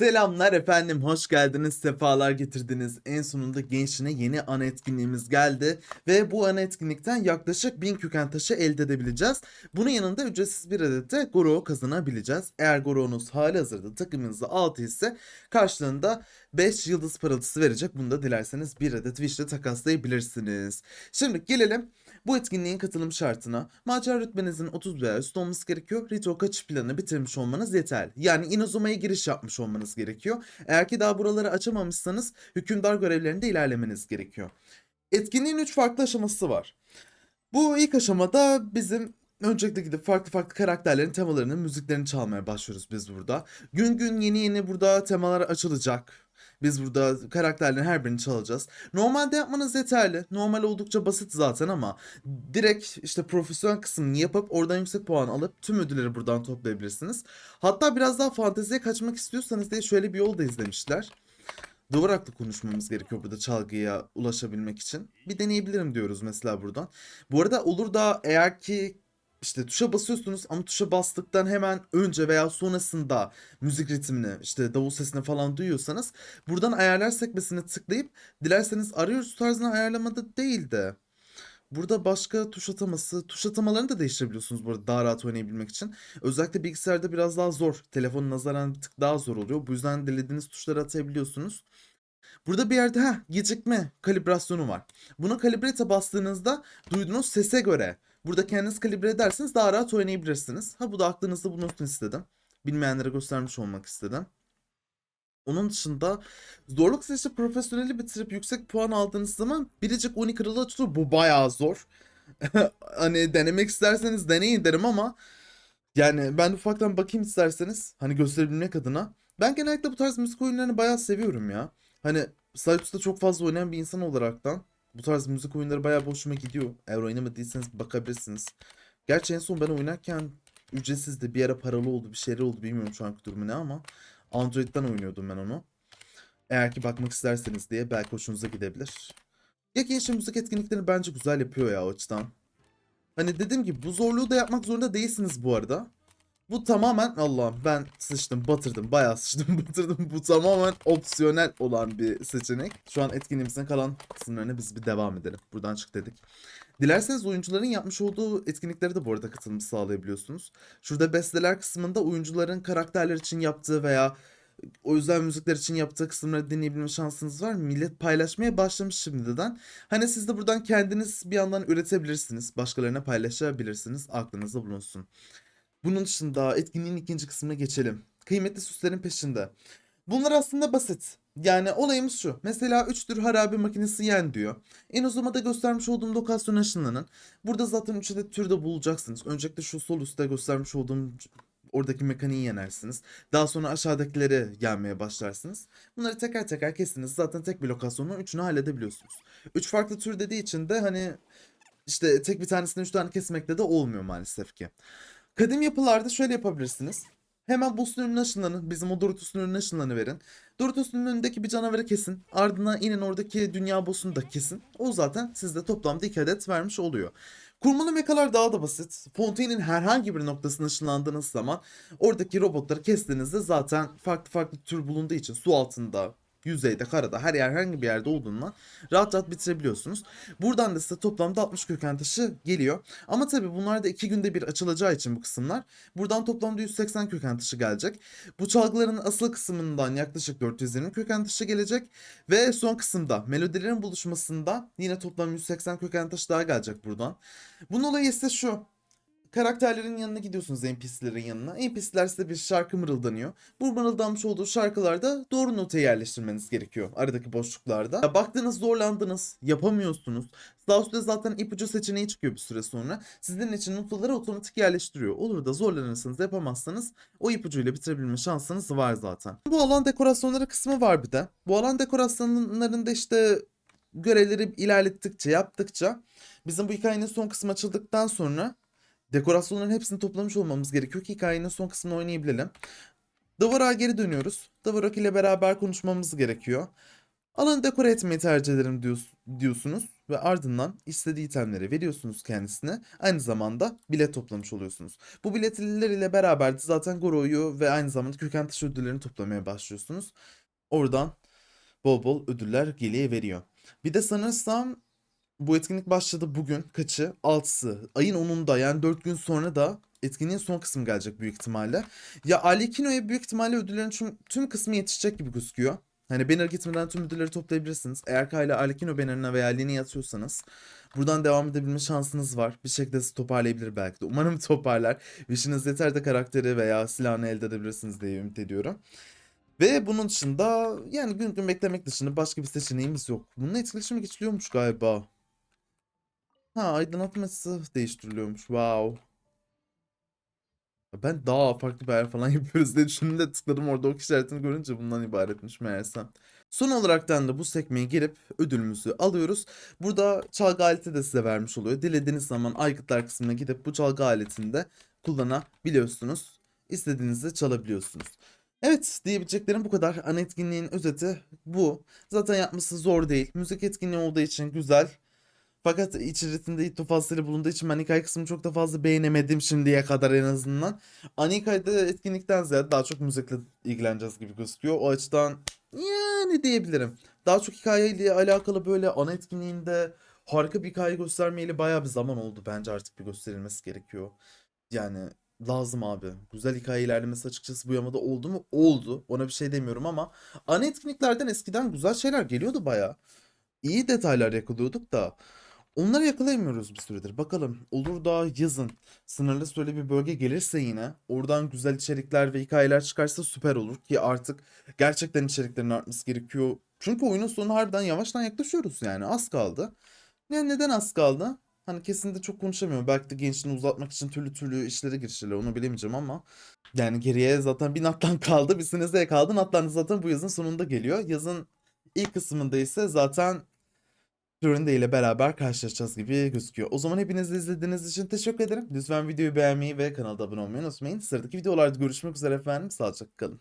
Selamlar efendim, hoş geldiniz, sefalar getirdiniz. En sonunda gençliğine yeni ana etkinliğimiz geldi ve bu ana etkinlikten yaklaşık 1000 köken taşı elde edebileceğiz. Bunun yanında ücretsiz bir adet de Goro kazanabileceğiz. Eğer Goro'nuz hali hazırda takımınızda 6 ise karşılığında 5 yıldız parıltısı verecek. Bunu da dilerseniz bir adet Wish'le takaslayabilirsiniz. Şimdi gelelim bu etkinliğin katılım şartına macera rütbenizin 30 veya üstü olması gerekiyor. Retro kaçış planını bitirmiş olmanız yeterli. Yani Inazuma'ya giriş yapmış olmanız gerekiyor. Eğer ki daha buraları açamamışsanız hükümdar görevlerinde ilerlemeniz gerekiyor. Etkinliğin 3 farklı aşaması var. Bu ilk aşamada bizim öncelikle gidip farklı farklı karakterlerin temalarını, müziklerini çalmaya başlıyoruz biz burada. Gün gün yeni yeni burada temalar açılacak. Biz burada karakterlerin her birini çalacağız. Normalde yapmanız yeterli. Normal oldukça basit zaten ama direkt işte profesyonel kısmını yapıp oradan yüksek puan alıp tüm ödülleri buradan toplayabilirsiniz. Hatta biraz daha fanteziye kaçmak istiyorsanız diye şöyle bir yol da izlemişler. Duvar haklı konuşmamız gerekiyor burada çalgıya ulaşabilmek için. Bir deneyebilirim diyoruz mesela buradan. Bu arada olur da eğer ki işte tuşa basıyorsunuz ama tuşa bastıktan hemen önce veya sonrasında müzik ritmini işte davul sesini falan duyuyorsanız buradan ayarlar sekmesine tıklayıp dilerseniz arıyoruz tarzını ayarlamada değil de burada başka tuş ataması, tuş atamalarını da değiştirebiliyorsunuz bu arada daha rahat oynayabilmek için. Özellikle bilgisayarda biraz daha zor. Telefonun nazaran bir tık daha zor oluyor. Bu yüzden dilediğiniz tuşları atabiliyorsunuz. Burada bir yerde heh, gecikme kalibrasyonu var. Buna kalibrete bastığınızda duyduğunuz sese göre burada kendiniz kalibre ederseniz daha rahat oynayabilirsiniz. Ha bu da aklınızda bulunsun istedim. Bilmeyenlere göstermiş olmak istedim. Onun dışında zorluk seçip profesyoneli bitirip yüksek puan aldığınız zaman biricik uni kralı açılır. Bu bayağı zor. hani denemek isterseniz deneyin derim ama yani ben ufaktan bakayım isterseniz hani gösterebilmek adına. Ben genellikle bu tarz müzik oyunlarını bayağı seviyorum ya. Hani Saytus'ta çok fazla oynayan bir insan olaraktan bu tarz müzik oyunları bayağı hoşuma gidiyor. Eğer oynamadıysanız bakabilirsiniz. Gerçi en son ben oynarken ücretsizdi. Bir ara paralı oldu, bir şeyler oldu. Bilmiyorum şu anki durumu ne ama Android'den oynuyordum ben onu. Eğer ki bakmak isterseniz diye belki hoşunuza gidebilir. Ya gençler müzik etkinliklerini bence güzel yapıyor ya o açıdan. Hani dediğim gibi bu zorluğu da yapmak zorunda değilsiniz bu arada. Bu tamamen Allah'ım ben sıçtım batırdım bayağı sıçtım batırdım. Bu tamamen opsiyonel olan bir seçenek. Şu an etkinliğimizin kalan kısımlarına biz bir devam edelim. Buradan çık dedik. Dilerseniz oyuncuların yapmış olduğu etkinliklere de bu arada katılım sağlayabiliyorsunuz. Şurada besteler kısmında oyuncuların karakterler için yaptığı veya o yüzden müzikler için yaptığı kısımları dinleyebilme şansınız var. Millet paylaşmaya başlamış şimdiden. Hani siz de buradan kendiniz bir yandan üretebilirsiniz. Başkalarına paylaşabilirsiniz. Aklınızda bulunsun. Bunun dışında etkinliğin ikinci kısmına geçelim. Kıymetli süslerin peşinde. Bunlar aslında basit. Yani olayımız şu. Mesela 3 tür harabe makinesi yen diyor. En uzamada göstermiş olduğum lokasyona ışınlanın. Burada zaten 3 adet türde bulacaksınız. Öncelikle şu sol üstte göstermiş olduğum oradaki mekaniği yenersiniz. Daha sonra aşağıdakileri yenmeye başlarsınız. Bunları teker teker kestiniz. Zaten tek bir lokasyonla üçünü halledebiliyorsunuz. Üç farklı tür dediği için de hani işte tek bir tanesini üç tane kesmekle de olmuyor maalesef ki. Kadim yapılarda şöyle yapabilirsiniz. Hemen boss'un önüne ışınlanın. Bizim o Doritus'un önüne ışınlanıverin. Doritus'un önündeki bir canavarı kesin. Ardından inin oradaki dünya boss'unu da kesin. O zaten sizde toplamda 2 adet vermiş oluyor. Kurmalı mekalar daha da basit. Fontaine'in herhangi bir noktasına ışınlandığınız zaman oradaki robotları kestiğinizde zaten farklı farklı tür bulunduğu için su altında, yüzeyde, karada her yer herhangi bir yerde olduğundan rahat rahat bitirebiliyorsunuz. Buradan da size toplamda 60 köken taşı geliyor. Ama tabi bunlar da 2 günde bir açılacağı için bu kısımlar. Buradan toplamda 180 köken taşı gelecek. Bu çalgıların asıl kısmından yaklaşık 420 köken taşı gelecek. Ve son kısımda melodilerin buluşmasında yine toplam 180 köken taşı daha gelecek buradan. Bunun olayı ise şu karakterlerin yanına gidiyorsunuz NPC'lerin yanına. NPC'ler size bir şarkı mırıldanıyor. Bu mırıldanmış olduğu şarkılarda doğru notayı yerleştirmeniz gerekiyor aradaki boşluklarda. Ya baktınız zorlandınız, yapamıyorsunuz. Sağ üstte zaten ipucu seçeneği çıkıyor bir süre sonra. Sizin için notaları otomatik yerleştiriyor. Olur da zorlanırsanız yapamazsanız o ipucuyla bitirebilme şansınız var zaten. Bu alan dekorasyonları kısmı var bir de. Bu alan dekorasyonlarında işte görevleri ilerlettikçe, yaptıkça bizim bu hikayenin son kısmı açıldıktan sonra Dekorasyonların hepsini toplamış olmamız gerekiyor ki hikayenin son kısmını oynayabilelim. Davarak'a geri dönüyoruz. Davarak ile beraber konuşmamız gerekiyor. Alanı dekore etmeyi tercih ederim diyorsunuz. ve ardından istediği itemleri veriyorsunuz kendisine. Aynı zamanda bilet toplamış oluyorsunuz. Bu biletler ile beraber de zaten Goro'yu ve aynı zamanda köken taşı ödüllerini toplamaya başlıyorsunuz. Oradan bol bol ödüller geliye veriyor. Bir de sanırsam bu etkinlik başladı bugün. Kaçı? 6'sı. Ayın 10'unda yani 4 gün sonra da etkinliğin son kısmı gelecek büyük ihtimalle. Ya Alekino'ya büyük ihtimalle ödüllerin tüm, tüm kısmı yetişecek gibi gözüküyor. Hani banner gitmeden tüm ödülleri toplayabilirsiniz. Eğer ki hala Alekino bannerına veya Line'ye atıyorsanız buradan devam edebilme şansınız var. Bir şekilde sizi toparlayabilir belki de. Umarım toparlar. Wish'iniz yeter de karakteri veya silahını elde edebilirsiniz diye ümit ediyorum. Ve bunun dışında yani gün gün beklemek dışında başka bir seçeneğimiz yok. Bunun etkileşimi geçiliyormuş galiba. Ha aydınlatması değiştiriliyormuş. Wow. Ben daha farklı bir ayar falan yapıyoruz diye düşündüm de tıkladım orada ok işaretini görünce bundan ibaretmiş meğersem. Son olaraktan da bu sekmeye girip ödülümüzü alıyoruz. Burada çalgı aleti de size vermiş oluyor. Dilediğiniz zaman aygıtlar kısmına gidip bu çalgı aletini de kullanabiliyorsunuz. İstediğinizde çalabiliyorsunuz. Evet diyebileceklerim bu kadar. Ana etkinliğin özeti bu. Zaten yapması zor değil. Müzik etkinliği olduğu için güzel. Fakat içerisinde faslıyla bulunduğu için ben hikaye kısmını çok da fazla beğenemedim şimdiye kadar en azından. Anika'da etkinlikten ziyade daha çok müzikle ilgileneceğiz gibi gözüküyor. O açıdan yani diyebilirim. Daha çok hikayeyle alakalı böyle ana etkinliğinde harika bir hikaye göstermeyeli bayağı bir zaman oldu. Bence artık bir gösterilmesi gerekiyor. Yani lazım abi. Güzel hikaye ilerlemesi açıkçası bu yamada oldu mu? Oldu. Ona bir şey demiyorum ama ana etkinliklerden eskiden güzel şeyler geliyordu bayağı. İyi detaylar yakalıyorduk da onları yakalayamıyoruz bir süredir. Bakalım olur da yazın sınırlı süreli bir bölge gelirse yine oradan güzel içerikler ve hikayeler çıkarsa süper olur ki artık gerçekten içeriklerin artması gerekiyor. Çünkü oyunun sonu harbiden yavaştan yaklaşıyoruz yani az kaldı. Yani neden az kaldı? Hani kesinlikle çok konuşamıyorum. Belki de gençliğini uzatmak için türlü türlü işlere girişirler onu bilemeyeceğim ama yani geriye zaten bir nattan kaldı. Bir senezeye kaldı. Natlar da zaten bu yazın sonunda geliyor. Yazın ilk kısmında ise zaten Florida ile beraber karşılaşacağız gibi gözüküyor. O zaman hepiniz de izlediğiniz için teşekkür ederim. Lütfen videoyu beğenmeyi ve kanala abone olmayı unutmayın. Sıradaki videolarda görüşmek üzere efendim. Sağlıcakla kalın.